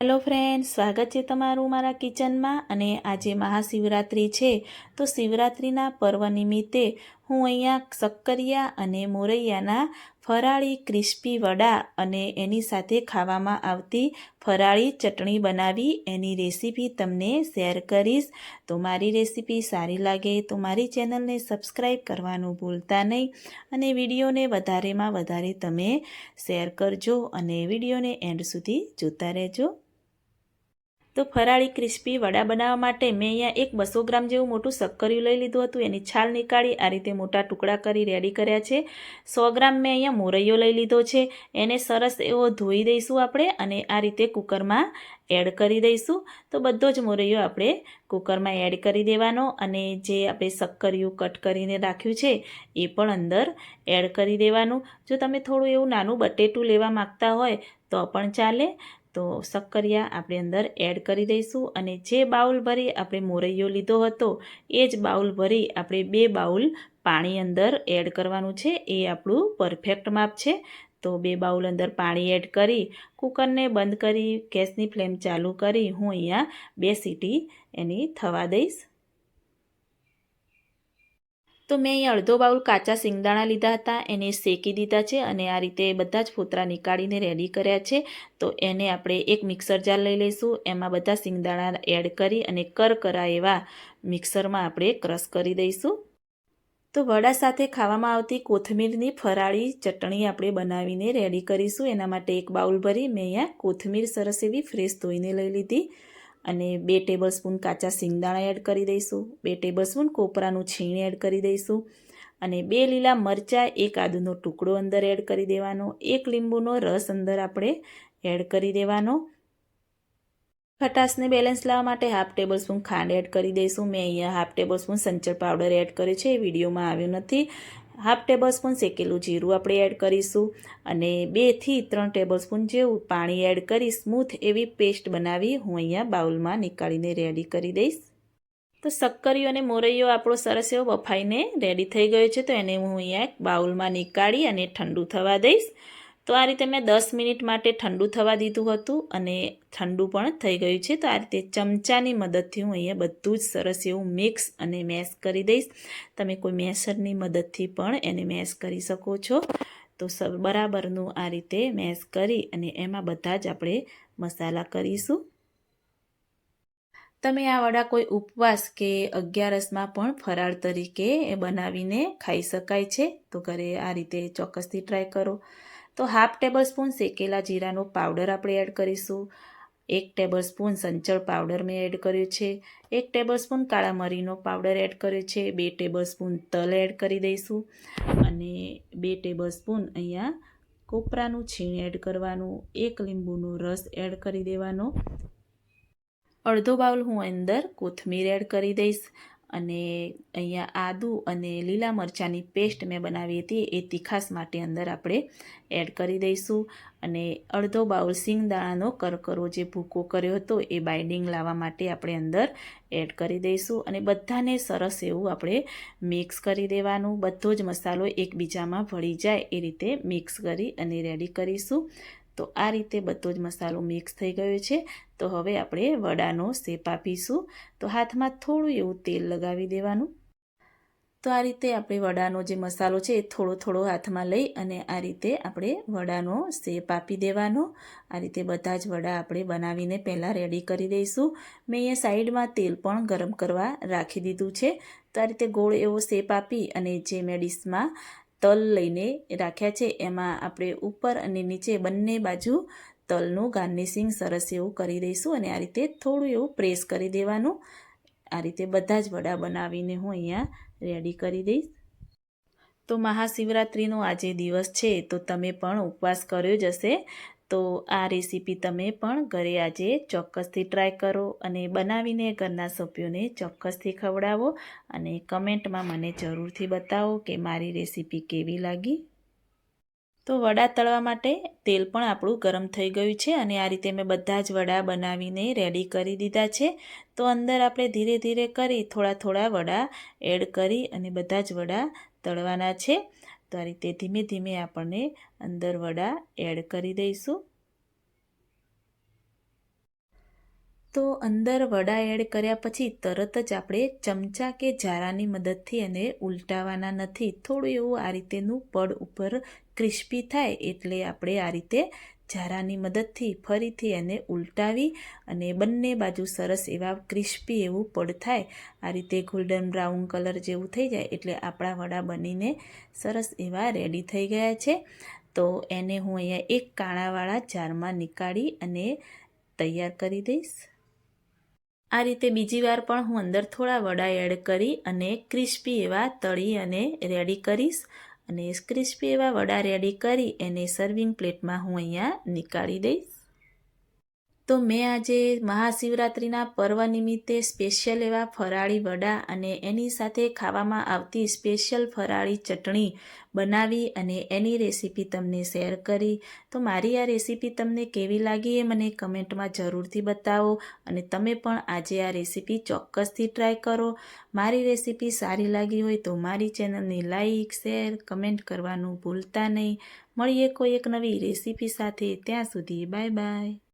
Hello friend સ્વાગત છે તમારું મારા કિચનમાં અને આજે મહાશિવરાત્રિ છે, તો શિવરાત્રિના પર્વ નિમિત્તે હું અહીંયા શક્કરિયા અને મોરૈયાના ફરાળી ક્રિસ્પી વડા અને એની સાથે ખાવામાં આવતી ફરાળી ચટણી બનાવી, એની રેસીપી તમને શેર કરીશ. તો મારી રેસીપી સારી લાગે તો મારી ચેનલને સબસ્ક્રાઈબ કરવાનું ભૂલતા નહીં અને વિડીયોને વધારેમાં વધારે તમે શેર કરજો અને વિડીયોને એન્ડ સુધી જોતા રહેજો. તો ફરાળી ક્રિસ્પી વડા બનાવવા માટે મેં અહીંયા એક બસો ગ્રામ જેવું મોટું શક્કરિયું લઈ લીધું હતું. એની છાલ નીકાળી આ રીતે મોટા ટુકડા કરી રેડી કર્યા છે. સો ગ્રામ મેં અહીંયા મોરૈયો લઈ લીધો છે. એને સરસ એવો ધોઈ દઈશું આપણે અને આ રીતે કુકરમાં એડ કરી દઈશું. તો બધો જ મોરૈયો આપણે કુકરમાં એડ કરી દેવાનો અને જે આપણે શક્કરિયું કટ કરીને રાખ્યું છે એ પણ અંદર એડ કરી દેવાનું. જો તમે થોડું એવું નાનું બટેટું લેવા માગતા હોય તો પણ ચાલે. તો શક્કરિયા આપણે અંદર એડ કરી દઈશું અને જે બાઉલ ભરી આપણે મોરૈયો લીધો હતો, એ જ બાઉલ ભરી આપણે બે બાઉલ પાણી અંદર એડ કરવાનું છે, એ આપણું પરફેક્ટ માપ છે. તો બે બાઉલ અંદર પાણી એડ કરી, કુકરને બંધ કરી, ગેસની ફ્લેમ ચાલુ કરી, હું અહીંયા બે સીટી એની થવા દઈશ. તો મેં અહીં અડધો બાઉલ કાચા સિંગદાણા લીધા હતા. એને શેકી દીધા છે અને આ રીતે બધા જ ફોતરા નીકાળીને રેડી કર્યા છે. તો એને આપણે એક મિક્સર જાર લઈ લઈશું. એમાં બધા સિંગદાણા એડ કરી અને કરકરા એવા મિક્સરમાં આપણે ક્રશ કરી દઈશું. તો વડા સાથે ખાવામાં આવતી કોથમીરની ફરાળી ચટણી આપણે બનાવીને રેડી કરીશું. એના માટે એક બાઉલ ભરી મેં અહીંયા કોથમીર સરસ એવી ફ્રેશ ધોઈને લઈ લીધી. અને બે ટેબલસ્પૂન કાચા સિંગદાણા એડ કરી દઈશું. બે ટેબલસ્પૂન કોપરાનું છીણ એડ કરી દઈશું. અને બે લીલા મરચાં એક આદુનો ટુકડો અંદર એડ કરી દેવાનો. એક લીંબુનો રસ અંદર આપણે એડ કરી દેવાનો. ખટાશને બેલેન્સ લાવવા માટે હાફ ટેબલ સ્પૂન ખાંડ એડ કરી દઈશું. મેં અહીંયા હાફ ટેબલ સંચર પાવડર એડ કર્યો છે. એ વિડીયોમાં આવ્યો નથી. હાફ ટેબલ સ્પૂન શેકેલું જીરું આપણે એડ કરીશું અને બેથી ત્રણ ટેબલ સ્પૂન જેવું પાણી એડ કરી સ્મૂથ એવી પેસ્ટ બનાવી હું અહીંયા બાઉલમાં નીકાળીને રેડી કરી દઈશ. તો શક્કરીઓ અને મોરૈયો આપણો સરસ એવો બફાઈને રેડી થઈ ગયો છે, તો એને હું અહીંયા બાઉલમાં નીકાળી અને ઠંડુ થવા દઈશ. તો આ રીતે મેં દસ મિનિટ માટે ઠંડુ થવા દીધું હતું અને ઠંડુ પણ થઈ ગયું છે. તો આ રીતે ચમચાની મદદથી હું અહીંયા બધું જ સરસ એવું મિક્સ અને મેશ કરી દઈશ. તમે કોઈ મેસરની મદદથી પણ એને મેશ કરી શકો છો. તો બરાબરનું આ રીતે મેશ કરી અને એમાં બધા જ આપણે મસાલા કરીશું. તમે આ વડા કોઈ ઉપવાસ કે અગિયારસમાં પણ ફરાળ તરીકે બનાવીને ખાઈ શકાય છે. તો ઘરે આ રીતે ચોક્કસથી ટ્રાય કરો. તો હાફ ટેબલ સ્પૂન શેકેલા જીરાનો પાવડર આપણે એડ કરીશું. એક ટેબલ સ્પૂન સંચળ પાવડર મેં એડ કર્યો છે. એક ટેબલ સ્પૂન કાળા મરીનો પાવડર એડ કર્યો છે. બે ટેબલ સ્પૂન તલ એડ કરી દઈશું. અને બે ટેબલ સ્પૂન અહીંયા કોપરાનું છીણ એડ કરવાનું. એક લીંબુનો રસ એડ કરી દેવાનો. અડધો બાઉલ હું અંદર કોથમીર એડ કરી દઈશ. અને અહીંયા આદુ અને લીલા મરચાંની પેસ્ટ મેં બનાવી હતી, એ તીખાસ માટે અંદર આપણે એડ કરી દઈશું. અને અડધો બાઉલ સિંગદાણાનો કરકરો જે ભૂકો કર્યો હતો, એ બાઇન્ડિંગ લાવવા માટે આપણે અંદર એડ કરી દઈશું. અને બધાને સરસ એવું આપણે મિક્સ કરી દેવાનું. બધો જ મસાલો એકબીજામાં ભળી જાય, એ રીતે મિક્સ કરી અને રેડી કરીશું. તો આ રીતે બધો જ મસાલો મિક્સ થઈ ગયો છે. તો હવે આપણે વડાનો શેપ આપીશું. તો હાથમાં થોડું એવું તેલ લગાવી દેવાનું. તો આ રીતે આપણે વડાનો જે મસાલો છે એ થોડો થોડો હાથમાં લઈ અને આ રીતે આપણે વડાનો શેપ આપી દેવાનો. આ રીતે બધા જ વડા આપણે બનાવીને પહેલાં રેડી કરી દઈશું. મેં અહીંયા સાઈડમાં તેલ પણ ગરમ કરવા રાખી દીધું છે. તો આ રીતે ગોળ એવો શેપ આપી અને જે મેં ડીશમાં તલ લઈને રાખ્યા છે. એમાં આપણે ઉપર અને નીચે બંને બાજુ તલનું ગાર્નિશિંગ સરસ એવું કરી દઈશું અને આ રીતે થોડું એવું પ્રેસ કરી દેવાનું. આ રીતે બધા જ વડા બનાવીને હું અહીંયા રેડી કરી દઈશ. તો મહાશિવરાત્રિનો આજે દિવસ છે, તો તમે પણ ઉપવાસ કર્યો જ હશે. તો આ રેસીપી તમે પણ ઘરે આજે ચોક્કસથી ટ્રાય કરો અને બનાવીને ઘરના સભ્યોને ચોક્કસથી ખવડાવો અને કમેન્ટમાં મને જરૂરથી બતાવો કે મારી રેસીપી કેવી લાગી. તો વડા તળવા માટે તેલ પણ આપણું ગરમ થઈ ગયું છે અને આ રીતે મેં બધા જ વડા બનાવીને રેડી કરી દીધા છે. તો અંદર આપણે ધીરે ધીરે કરી થોડા થોડા વડા એડ કરી અને બધા જ વડા તળવાના છે. તો આ રીતે ધીમે ધીમે આપણને અંદર વડા એડ કરી દઈશું. તો અંદર વડા એડ કર્યા પછી તરત જ આપણે ચમચા કે ઝારાની મદદથી એને ઉલટાવાના નથી. થોડું એવું આ રીતેનું પડ ઉપર ક્રિસ્પી થાય એટલે આપણે આ રીતે ઝારાની મદદથી ફરીથી એને ઉલટાવી અને બંને બાજુ સરસ એવા ક્રિસ્પી એવું પડ થાય. આ રીતે ગોલ્ડન બ્રાઉન કલર જેવું થઈ જાય એટલે આપણા વડા બનીને સરસ એવા રેડી થઈ ગયા છે. તો એને હું અહીંયા એક કાણાવાળા જારમાં નીકાળી અને તૈયાર કરી દઈશ. આ રીતે બીજી વાર પણ હું અંદર થોડા વડા એડ કરી અને ક્રિસ્પી એવા તળી અને રેડી કરીશ. અને ક્રિસ્પી એવા વડા રેડી કરી એને સર્વિંગ પ્લેટમાં હું અહીંયા નીકાળી દઈશ. તો મેં આજે મહાશિવરાત્રિના પર્વ નિમિત્તે સ્પેશિયલ એવા ફરાળી વડા અને એની સાથે ખાવામાં આવતી સ્પેશિયલ ફરાળી ચટણી બનાવી અને એની રેસીપી તમને શેર કરી. તો મારી આ રેસીપી તમને કેવી લાગી એ મને કમેન્ટમાં જરૂરથી બતાવો અને તમે પણ આજે આ રેસીપી ચોક્કસથી ટ્રાય કરો. મારી રેસીપી સારી લાગી હોય તો મારી ચેનલને લાઈક, શેર, કમેન્ટ કરવાનું ભૂલતા નહીં. મળીએ કોઈ એક નવી રેસીપી સાથે. ત્યાં સુધી બાય બાય.